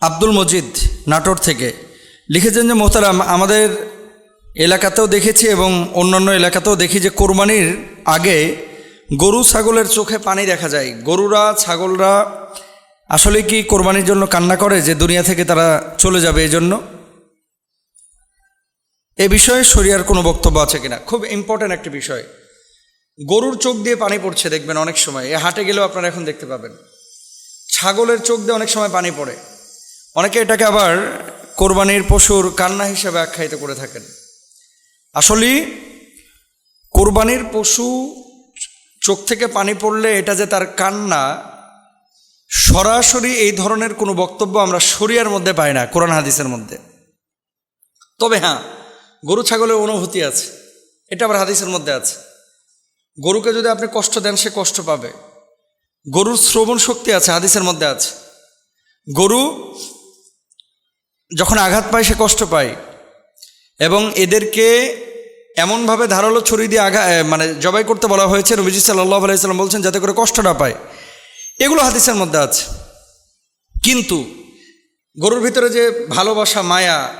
আব্দুল মজিদ নাটোর থেকে লিখেছেন যে, মোহতারাম, আমাদের এলাকাতেও দেখেছি এবং অন্যান্য এলাকাতেও দেখি যে কোরবানির আগে গরু ছাগলের চোখে পানি দেখা যায়। গরুরা, ছাগলরা আসলে কি কোরবানির জন্য কান্না করে যে দুনিয়া থেকে তারা চলে যাবে এই জন্য এ বিষয়ে শরিয়ার কোনো বক্তব্য আছে কিনা? খুব ইম্পর্ট্যান্ট একটি বিষয়। গরুর চোখ দিয়ে পানি পড়ছে, দেখবেন অনেক সময়। এ হাটে গেলেও আপনারা এখন দেখতে পাবেন। ছাগলের চোখ দিয়ে অনেক সময় পানি পড়ে। অনেকে এটাকে আবার কোরবানির পশুর কান্না হিসেবে আখ্যায়িত করে থাকেন। আসলে কোরবানির পশু চোখ থেকে পানি পড়লে এটা যে তার কান্না, সরাসরি এই ধরনের কোনো বক্তব্য আমরা শরিয়ার মধ্যে পাই না, কোরআন হাদিসের মধ্যে। তবে হ্যাঁ গরু ছাগলের অনুভূতি আছে, এটা আবার হাদিসের মধ্যে আছে। গরুকে যদি আপনি কষ্ট দেন, সে কষ্ট পাবে। গরুর শ্রবণ শক্তি আছে, হাদিসের মধ্যে আছে। গরু যখন আঘাত পায়, সে কষ্ট পায়। এবং এদেরকে এমনভাবে ধারালো ছুরি দিয়ে আঘা মানে জবাই করতে বলা হয়েছে। নবীজি সাল্লাহ আলাইসাল্লাম বলছেন, যাতে করে কষ্ট না পায়। এগুলো হাদিসের মধ্যে আছে। কিন্তু গরুর ভিতরে যে ভালোবাসা, মায়া,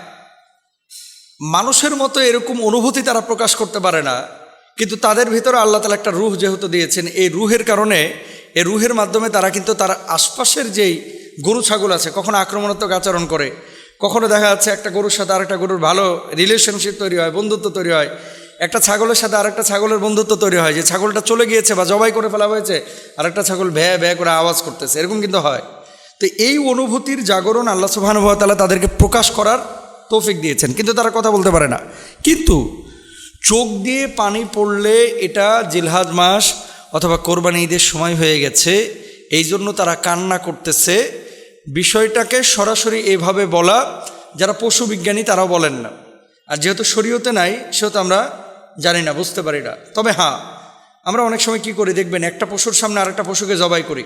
মানুষের মতো এরকম অনুভূতি তারা প্রকাশ করতে পারে না। কিন্তু তাদের ভিতরে আল্লাহ তালা একটা রুহ যেহেতু দিয়েছেন, এই রুহের কারণে, এই রুহের মাধ্যমে তারা কিন্তু তার আশপাশের যেই গরু ছাগল আছে, কখনো আক্রমণাত্মক আচরণ করে কখনো দেখা যাচ্ছে একটা গরুর সাথে আরেকটা গরুর ভালো রিলেশনশিপ তৈরি হয়, বন্ধুত্ব তৈরি হয়। একটা ছাগলের সাথে আরেকটা ছাগলের বন্ধুত্ব তৈরি হয়, যে ছাগলটা চলে গিয়েছে বা জবাই করে ফেলা হয়েছে, আরেকটা ছাগল ভ্যা ভ্যা করে আওয়াজ করতেছে, এরকম কিন্তু হয়। তো এই অনুভূতির জাগরণ আল্লাহ সুবাহানুভাতালা তাদেরকে প্রকাশ করার তৌফিক দিয়েছেন, কিন্তু তারা কথা বলতে পারে না। কিন্তু চোখ দিয়ে পানি পড়লে এটা জিলহাজ মাস অথবা কোরবানি ঈদের সময় হয়ে গেছে এই জন্য তারা কান্না করতেছে বিষয়টাকে সরাসরি এভাবে বলা, যারা পশু বিজ্ঞানী তারাও বলেন না। আর যেহেতু শরীয়তে নাই, সেহেতু আমরা জানি না, বুঝতে পারি না। তবে হ্যাঁ আমরা অনেক সময় কি করি দেখবেন, একটা পশুর সামনে আরেকটা পশুকে জবাই করি।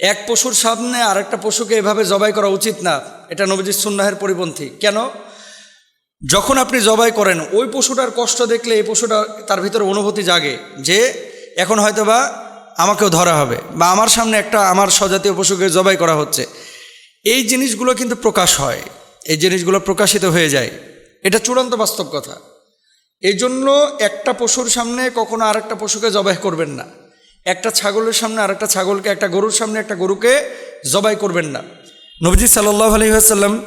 এক পশুর সামনে আরেকটা পশুকে এভাবে জবাই করা উচিত না। এটা নবীজির সুন্নাহের পরিপন্থী। কেন? যখন আপনি জবাই করেন, ওই পশুটার কষ্ট দেখলে এই পশুটা তার ভিতরে অনুভূতি জাগে যে এখন হয়তো বা আমাকেও ধরা হবে বা আমার সামনে একটা আমার স্বজাতীয় পশুকে জবাই করা হচ্ছে। এই জিনিসগুলো কিন্তু প্রকাশ হয়। এই জিনিসগুলো প্রকাশিত হয়ে যায়। এটা চূড়ান্ত বাস্তব কথা। এই জন্য একটা পশুর সামনে কখনো আরেকটা পশুকে জবাই করবেন না। একটা ছাগলের সামনে আরেকটা ছাগলকে, একটা গরুর সামনে একটা গরুকে জবাই করবেন না। নবজি সাল্লাহ আলহিহাসাল্লাম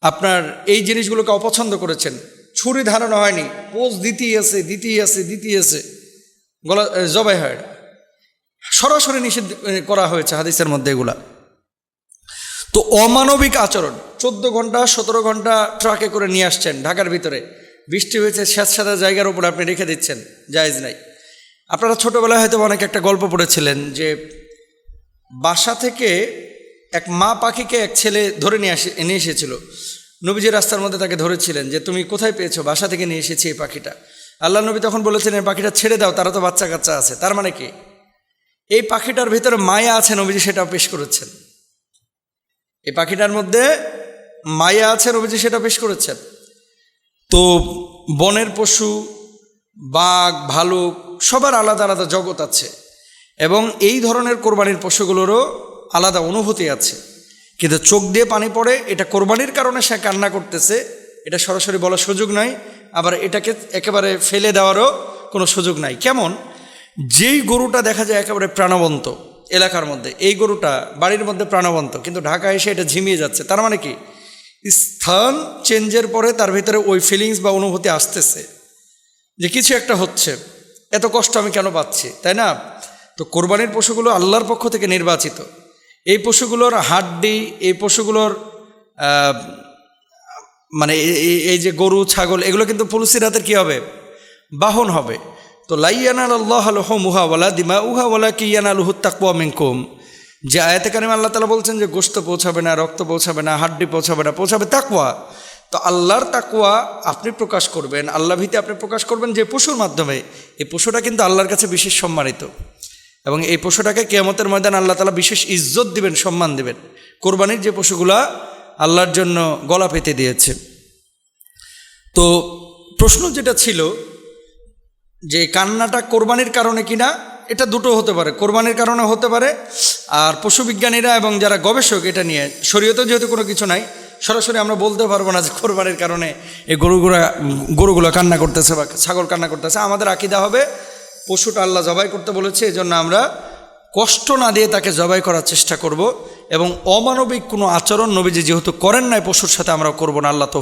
আপনার এই জিনিসগুলোকে অপছন্দ করেছেন। ছুরি ধারণা হয়নি। পোজ দিতেই আছে দিতেই আছে দিতেই আছে। গলা জবাই হয় সরাসরি নিষেধ করা হয়েছে হাদিসের মধ্যে এগুলা। তো অমানবিক আচরণ, চোদ্দ ঘণ্টা, সতেরো ঘণ্টা ট্রাকে করে নিয়ে আসছেন ঢাকার ভিতরে। বৃষ্টি হয়েছে স্যাঁত স্যাঁতস্যাঁতা জায়গার উপর আপনি রেখে দিচ্ছেন, জায়েজ নাই। আপনারা ছোটোবেলায় হয়তো অনেক একটা গল্প পড়েছিলেন যে, বাসা থেকে এক মা পাখিকে এক ছেলে ধরে নিয়ে আসে, নিয়ে এসেছিল। নবীজি রাস্তার মধ্যে তাকে ধরেছিলেন যে, তুমি কোথায় পেয়েছ? বাসা থেকে নিয়ে এসেছি এই পাখিটা। আল্লাহ নবী তখন বলেছেন, এই পাখিটা ছেড়ে দাও, তারা তো বাচ্চা কাচ্চা আছে। তার মানে কি? এই পাখিটার ভিতরে মায়া আছে নবীজি সেটাও পেশ করেছেন। এই পাখিটার মধ্যে মায়া আছে নবীজি সেটা পেশ করেছেন। তো বনের পশু, বাঘ, ভালুক, সবার আলাদা আলাদা জগৎ আছে এবং এই ধরনের কোরবানির পশুগুলোরও আলাদা অনুভূতি আছে। কিন্তু চোখ দিয়ে পানি পড়ে, এটা কোরবানির কারণে সে কান্না করতেছে, এটা সরাসরি বলার সুযোগ নাই, আবার এটাকে একেবারে ফেলে দেওয়ারও কোনো সুযোগ নাই। কেমন? যেই গরুটা দেখা যায় একেবারে প্রাণবন্ত এলাকার মধ্যে, এই গরুটা বাড়ির মধ্যে প্রাণবন্ত, কিন্তু ঢাকা এসে এটা ঝিমিয়ে যাচ্ছে। তার মানে কি? স্থান চেঞ্জের পরে তার ভিতরে ওই ফিলিংস বা অনুভূতি আসতেছে যে কিছু একটা হচ্ছে। এত কষ্ট আমি কেন পাচ্ছি? তাই না? তো কোরবানির পশুগুলো আল্লাহর পক্ষ থেকে নির্বাচিত। এই পশুগুলোর হাড্ডি, এই পশুগুলোর মানে এই যে গরু, ছাগল, এগুলো কিন্তু পুলসির হাতের কী হবে? বাহন হবে। তো লাইয়ানাল আল্লাহ আলহ মুহা ওয়ালা দিমা উহা ওয়ালা কিয়ান আলহু তাকুয়া মিনকুম। যে আয়াতে কারিমে আল্লাহ তালা বলছেন যে গোস্ত পৌঁছাবে না, রক্ত পৌঁছাবে না, হাড্ডি পৌঁছাবে না, পৌঁছাবে তাকুয়া তো আল্লাহর তাকুয়া আপনি প্রকাশ করবেন আল্লাহ ভীতি আপনি প্রকাশ করবেন যে পশুর মাধ্যমে। এই পশুটা কিন্তু আল্লাহর কাছে বিশেষ সম্মানিত। এবং এই পশুটাকে কেয়ামতের ময়দান আল্লাহ তালা বিশেষ ইজ্জত দিবেন, সম্মান দিবেন। কোরবানির যে পশুগুলা আল্লাহর জন্য গলা পেতে দিয়েছে। তো প্রশ্ন যেটা ছিল যে কান্নাটা কোরবানির কারণে কিনা, এটা দুটো হতে পারে। কোরবানির কারণে হতে পারে, আর পশুবিজ্ঞানীরা এবং যারা গবেষক এটা নিয়ে শরীয়তে যেহেতু কোনো কিছু নাই, সরাসরি আমরা বলতে পারব না যে কোরবানির কারণে এই গরুগুলা, গরুগুলো কান্না করতেছে বা ছাগল কান্না করতেছে। আমাদের আকিদা হবে, পশুটা আল্লাহ জবাই করতে বলেছে এই জন্য আমরা কষ্ট না দিয়ে তাকে জবাই করার চেষ্টা করব এবং অমানবিক কোনো আচরণ নবীজি যেহেতু করেন নাই, পশুর সাথে আমরা করব না, আল্লাহ তো